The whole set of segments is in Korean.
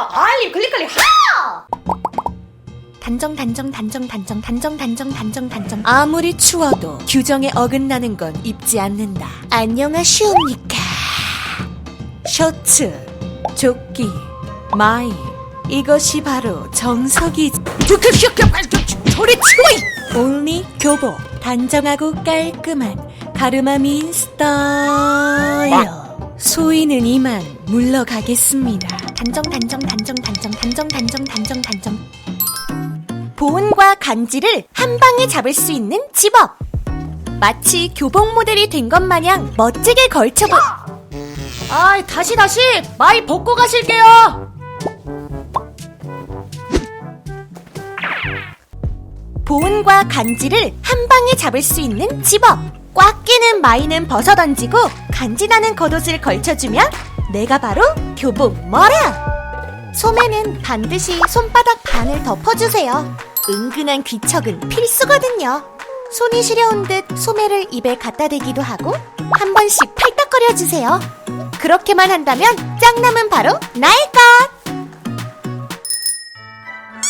알림 클릭 클릭 하! 단정 단정 단정 단정 단정 단정 단정 단정. 아무리 추워도 규정에 어긋나는 건 입지 않는다. 안녕하시옵니까. 셔츠 조끼 마이. 이것이 바로 정석이. 소리 치워 온리 교복 단정하고 깔끔한 가르마민 스타일. 소위는 이만 물러가겠습니다 단정 단정 단정 단정 단정 단정 단정 단정 보온과 간지를 한 방에 잡을 수 있는 집업. 마치 교복 모델이 된 것 마냥 멋지게 걸쳐보. 아이 다시 다시 마이 벗고 가실게요. 보온과 간지를 한 방에 잡을 수 있는 집업. 꽉 끼는 마이는 벗어던지고 간지나는 겉옷을 걸쳐주면 내가 바로 교복 머라. 소매는 반드시 손바닥 반을 덮어주세요. 은근한 귀척은 필수거든요. 손이 시려운 듯 소매를 입에 갖다 대기도 하고 한 번씩 팔딱거려 주세요. 그렇게만 한다면 짱남은 바로 나의 것.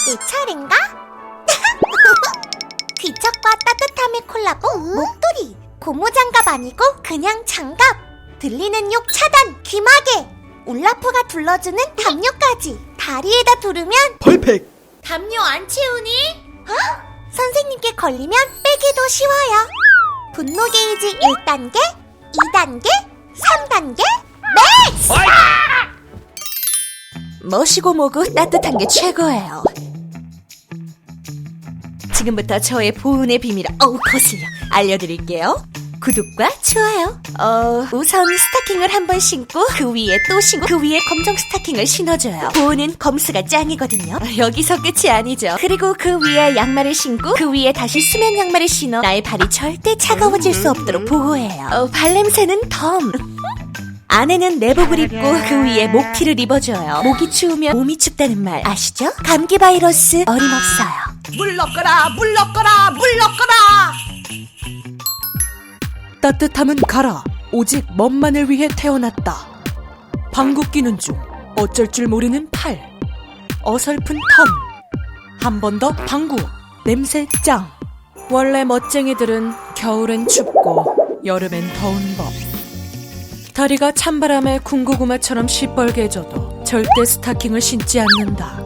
내 차례인가? 귀척과 따뜻함의 콜라보 목도리 고무 장갑 아니고 그냥 장갑. 들리는 욕 차단 귀마개. 울라프가 둘러주는 담요까지. 다리에다 두르면 펄펙 담요 안 채우니? 어? 선생님께 걸리면 빼기도 쉬워요. 분노 게이지 1단계 2단계 3단계 맥스 멋이고 뭐고 따뜻한 게 최고예요 지금부터 저의 보은의 비밀을 어우 거슬려 알려드릴게요. 구독과 좋아요. 어 우선 스타킹을 한 번 신고 그 위에 또 신고 그 위에 검정 스타킹을 신어줘요. 보은은 검수가 짱이거든요. 어, 여기서 끝이 아니죠. 그리고 그 위에 양말을 신고 그 위에 다시 수면 양말을 신어 나의 발이 절대 차가워질 수 없도록 보호해요. 어, 발냄새는 덤. 안에는 내복을 입고 그 위에 목티를 입어줘요. 목이 추우면 몸이 춥다는 말 아시죠? 감기 바이러스 어림없어요. 물러거라 물러거라 물러거라. 따뜻함은 가라. 오직 멋만을 위해 태어났다. 방구 끼는 중 어쩔 줄 모르는 팔. 어설픈 턴 한 번 더 방구 냄새 짱. 원래 멋쟁이들은 겨울엔 춥고 여름엔 더운 법. 다리가 찬바람에 군고구마처럼 시뻘개져도 절대 스타킹을 신지 않는다.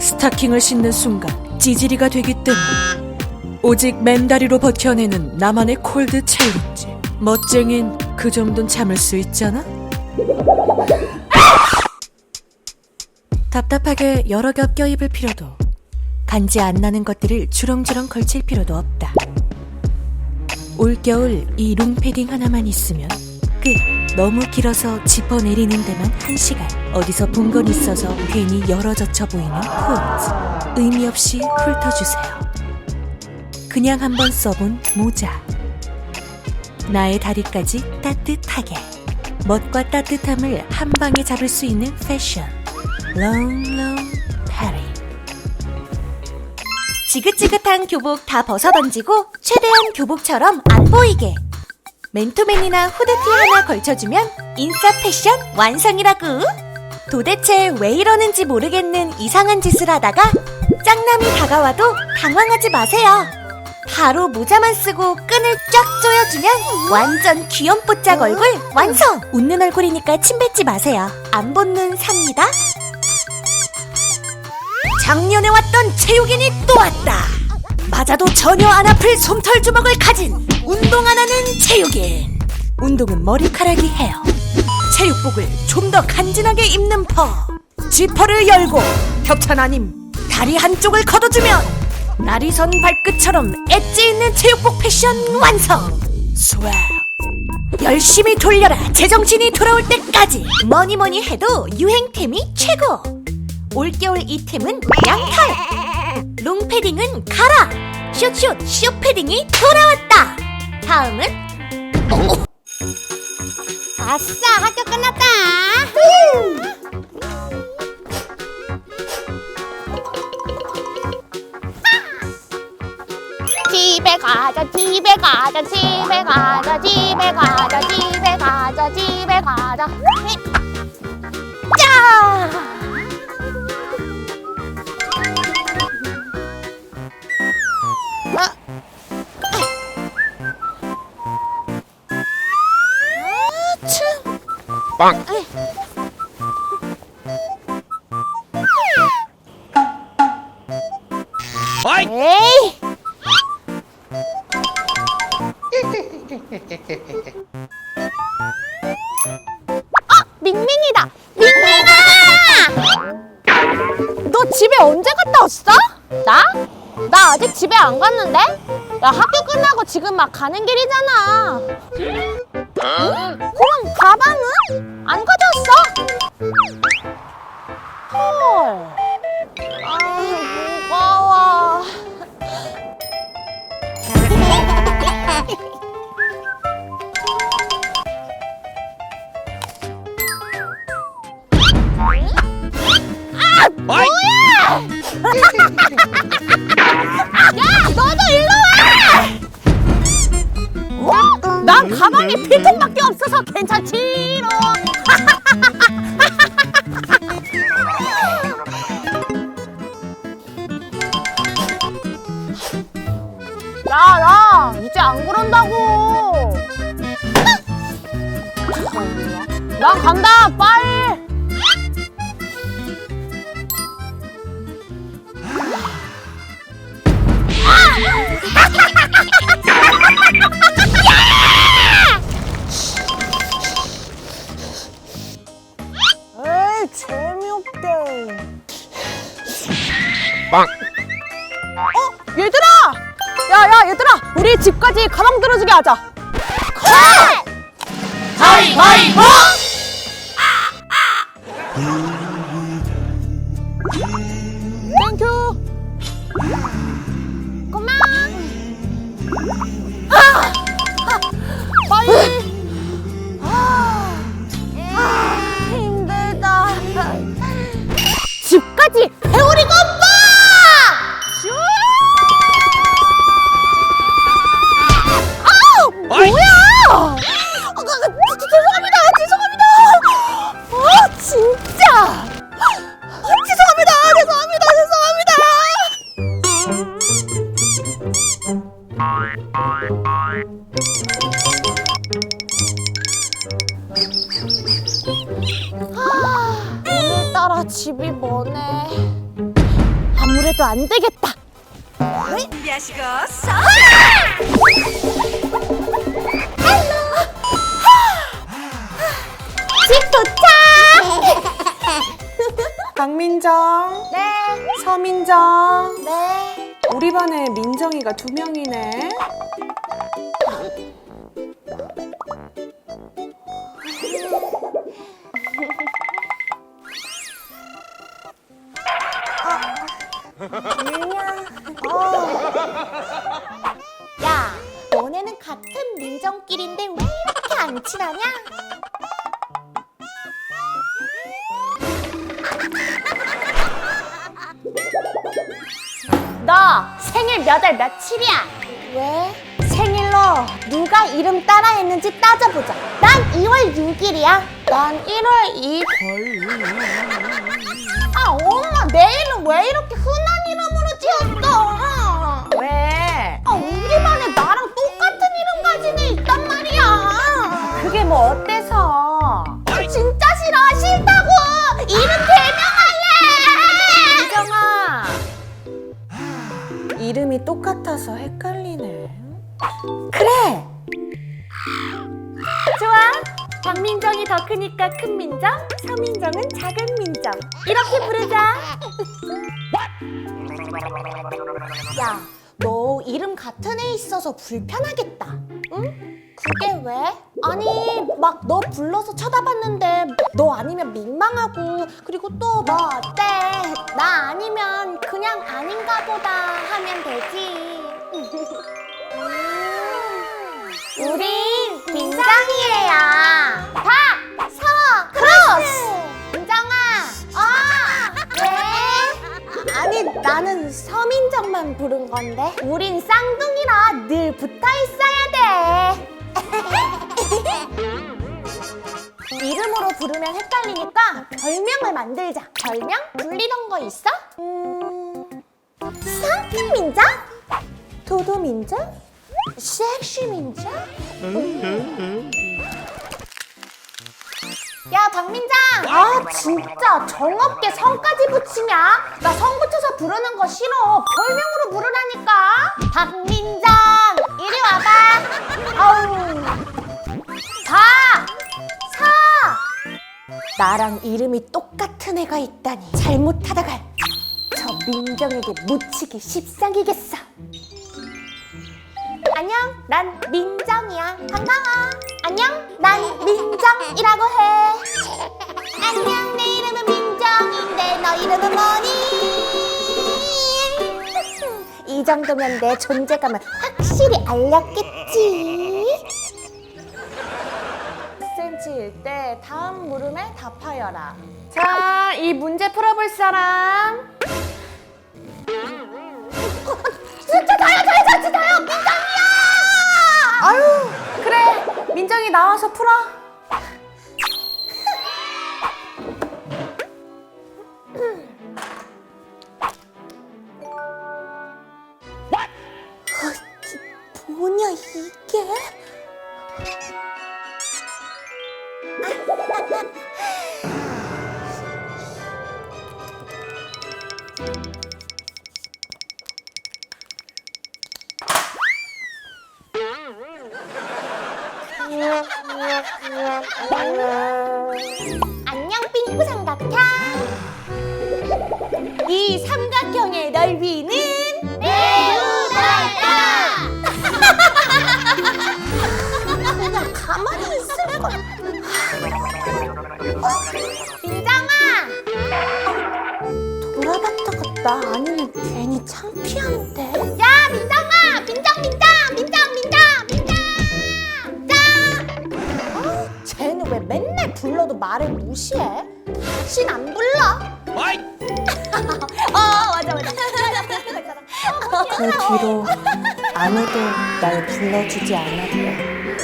스타킹을 신는 순간 찌질이가 되기 때문 오직 맨다리로 버텨내는 나만의 콜드 챌린지. 멋쟁인 그 정도는 참을 수 있잖아? 답답하게 여러 겹 껴입을 필요도 간지 안 나는 것들을 주렁주렁 걸칠 필요도 없다. 올겨울 이 롱패딩 하나만 있으면 끝. 너무 길어서 짚어내리는 데만 한 시간. 어디서 본 건 있어서 괜히 열어젖혀 보이는 코트. 의미 없이 훑어주세요. 그냥 한번 써본 모자. 나의 다리까지 따뜻하게. 멋과 따뜻함을 한 방에 잡을 수 있는 패션. Long Paris. 지긋지긋한 교복 다 벗어던지고 최대한 교복처럼 안 보이게. 맨투맨이나 후드티 하나 걸쳐주면 인싸 패션 완성이라고. 도대체 왜 이러는지 모르겠는 이상한 짓을 하다가 짱남이 다가와도 당황하지 마세요. 바로 모자만 쓰고 끈을 쫙 조여주면 완전 귀염뽀짝 얼굴 완성! 웃는 얼굴이니까 침 뱉지 마세요. 안 본눈 삽니다. 작년에 왔던 체육인이 또 왔다. 맞아도 전혀 안 아플 솜털 주먹을 가진 운동 안 하는 체육인. 운동은 머리카락이 해요. 체육복을 좀 더 간지나게 입는 법. 지퍼를 열고 협찬 아님 다리 한쪽을 걷어주면 나리선 발끝처럼 엣지 있는 체육복 패션 완성. 스웨. 열심히 돌려라 제정신이 돌아올 때까지 뭐니 뭐니 해도 유행템이 최고. 올겨울 이 템은 양털. 롱패딩은 가라. 슛슛 쇼패딩이 돌아왔다. 다음은 아싸 학교 끝났다 집에 가자 집에 가자 집에 가자 집에 가자 집에 가자 집에 가자 자 빵. 밍밍이다. 밍밍아! 너 집에 언제 갔다 왔어? 나? 나 아직 집에 안 갔는데? 야, 학교 끝나고 지금 막 가는 길이잖아. 응? 그럼 가방은? 안 가져왔어? 야, 너도 일로 와! 어? 난 가방에 필통밖에 없어서 괜찮지롱. 야, 야, 이제 안 그런다고. 난 간다, 빨리. 들어주게 하자. 그래! 가위바위보! 땡큐. 고마워. 아, 오늘따라 집이 머네. 아무래도 안 되겠다. 준비하시고 서 집 도착! 박민정, 네, 서민정. 네. 우리 반에 민정이가 두 명이네. 야, 너네는 같은 민정끼리인데 왜 이렇게 안 친하냐? 너 생일 몇 월 며칠이야? 왜? 생일로 누가 이름 따라했는지 따져보자. 난 2월 6일이야. 난 1월 2일. 아, 엄마, 내 이름 왜 이렇게 흔한 이름으로 지었어? 왜? 아, 우리 반에 나랑 똑같은 이름 가진 애 있단 말이야. 그게 뭐 어때서? 아, 진짜 싫어, 싫다고. 이름 개명할래. 민정아! 이름이 똑같아서 헷갈리네. 그래! 민정이 더 크니까 큰 민정, 서민정은 작은 민정. 이렇게 부르자. 야, 너 이름 같은 애 있어서 불편하겠다. 응? 그게 왜? 아니, 막 너 불러서 쳐다봤는데 너 아니면 민망하고 그리고 또너 어때? 나 아니면 그냥 아닌가 보다 하면 되지. 우린 민정이에요. 박, 서, 크로스. 민정아. 아, 왜? 아니, 나는 서민정만 부른 건데. 우린 쌍둥이라 늘 붙어 있어야 돼. 이름으로 부르면 헷갈리니까 별명을 만들자. 별명 불리던 거 있어? 음, 상品민정? 도도 민정? 섹시민정? 야 박민장! 아 진짜 정없게 성까지 붙이냐? 나 성 붙여서 부르는 거 싫어. 별명으로 부르라니까. 박민장 이리 와봐. 아우. 박 사. 나랑 이름이 똑같은 애가 있다니. 잘못하다가 저 민정에게 묻히기 십상이겠어 난 민정이야. 반가워. 안녕, 난 민정이라고 해. 안녕, 내 이름은 민정인데 너 이름은 뭐니? 이 정도면 내 존재감을 확실히 알렸겠지. 10cm일 때 다음 물음에 답하여라. 자, 이 문제 풀어볼 사람. 민정이 나와서 풀어. 어, 뭐냐 이게? 이 삼각형의 넓이는 매우 넓다. 그냥 가만히 있으라고 어? 민정아 돌아봤다가 나 아니면 괜히 창피한데? 야 민정아! 민정 민정! 민정 민정! 민정! 어, 쟤는 왜 맨날 불러도 말을 무시해? 신안 불러? 어 맞아 맞아 그 뒤로 아무도 날 불러주지 않았대.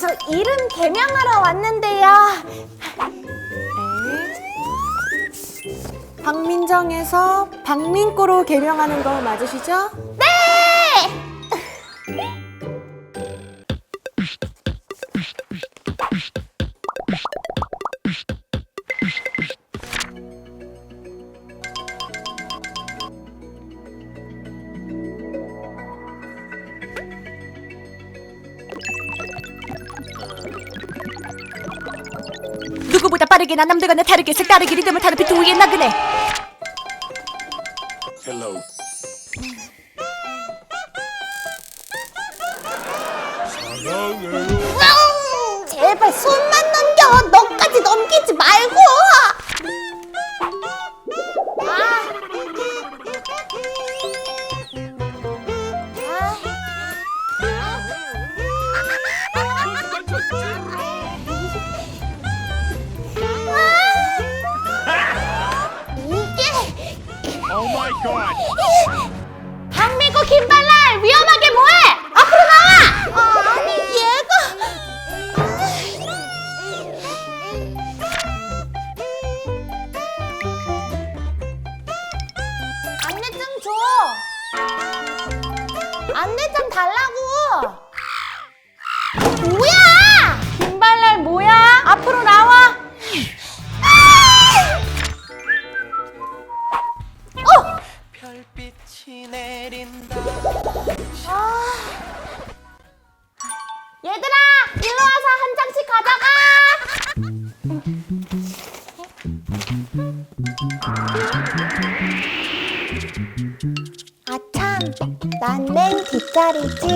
저 이름 개명하러 왔는데요 박민정에서 박민꼬로 개명하는 거 맞으시죠? 빠르게 난 남들과는 다르게 색 다르게 리듬을 타는 비트 위에 나그네. Hello. 음, 제발 손 일로 와서 한 장씩 가져가. 아참, 난 맨 뒷자리지.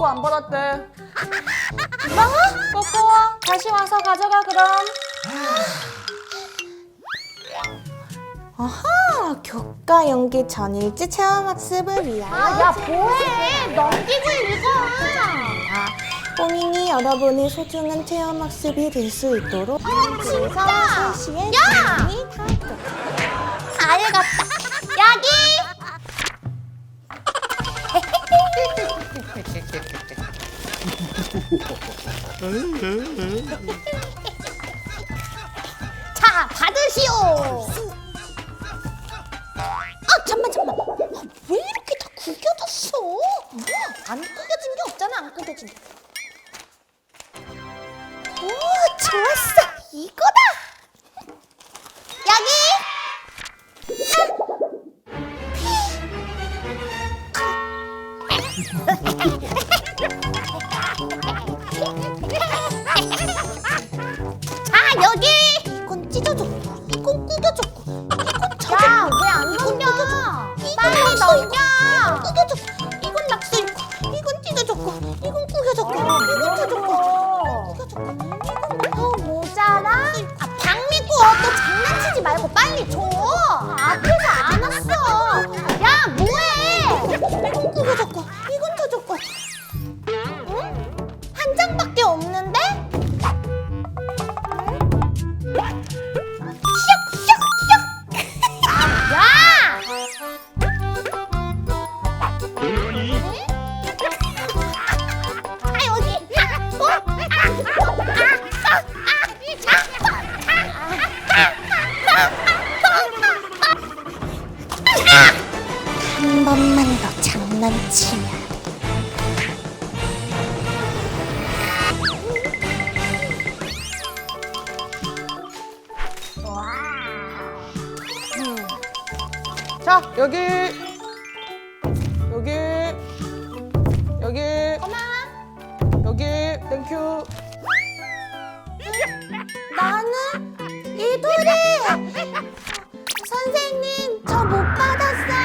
민꼬 안 받았대 뭐? 꼬꼬 다시 와서 가져가 그럼. 아하 교과 연기 전일지 체험 학습을 위하여. 아야 뭐해? 넘기고 읽어. 아, 본인이 여러분의 소중한 체험 학습이 될 수 있도록 진짜 3시에 야! 다 읽었다. 여기. 자, 받으시오. 아, 잠만 잠만. 왜 이렇게 다 구겨졌어? 뭐야? 안 구겨진 게 없잖아. 안 구겨진 게. 오, 좋았어. 이거 ちがちょ 개 땡큐 나는 이돌이 선생님 저 못 받았어요.